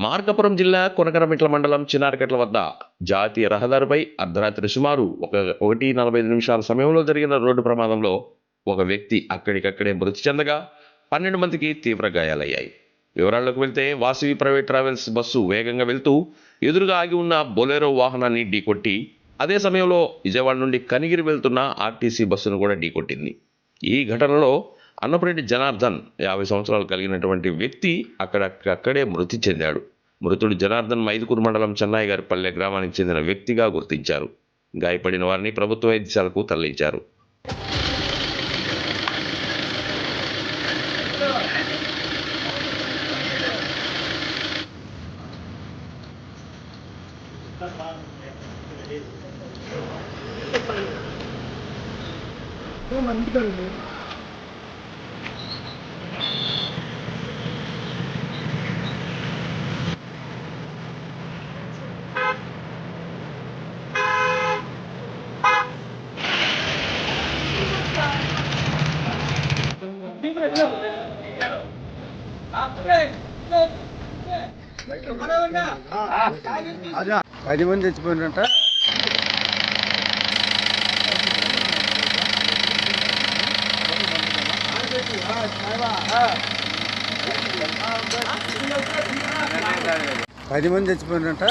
మార్కాపురం జిల్లా కొనకరమిట్ల మండలం చిన్నారకట్ల వద్ద జాతీయ రహదారిపై అర్ధరాత్రి సుమారు ఒక ఒకటి నలభై నిమిషాల సమయంలో జరిగిన రోడ్డు ప్రమాదంలో ఒక వ్యక్తి అక్కడికక్కడే మృతి చెందగా పన్నెండు మందికి తీవ్ర గాయాలయ్యాయి. వివరాల్లోకి వెళ్తే వాసవి ప్రైవేట్ ట్రావెల్స్ బస్సు వేగంగా వెళ్తూ ఎదురుగా ఆగి ఉన్న బొలెరో వాహనాన్ని ఢీకొట్టి అదే సమయంలో విజయవాడ నుండి కనిగిరి వెళ్తున్న ఆర్టీసీ బస్సును కూడా ఢీకొట్టింది. ఈ ఘటనలో అన్నపురెడ్డి జనార్దన్ యాభై సంవత్సరాలు కలిగినటువంటి వ్యక్తి అక్కడక్కడే మృతి చెందాడు. మృతుడు జనార్దన్ మైదుకూరు మండలం చెన్నై గారి పల్లె గ్రామానికి చెందిన వ్యక్తిగా గుర్తించారు. గాయపడిన వారిని ప్రభుత్వ వైద్యశాలకు తరలించారు. పది మంది చచ్చిపోయినట్ట పది మంది చచ్చిపోయినట్ట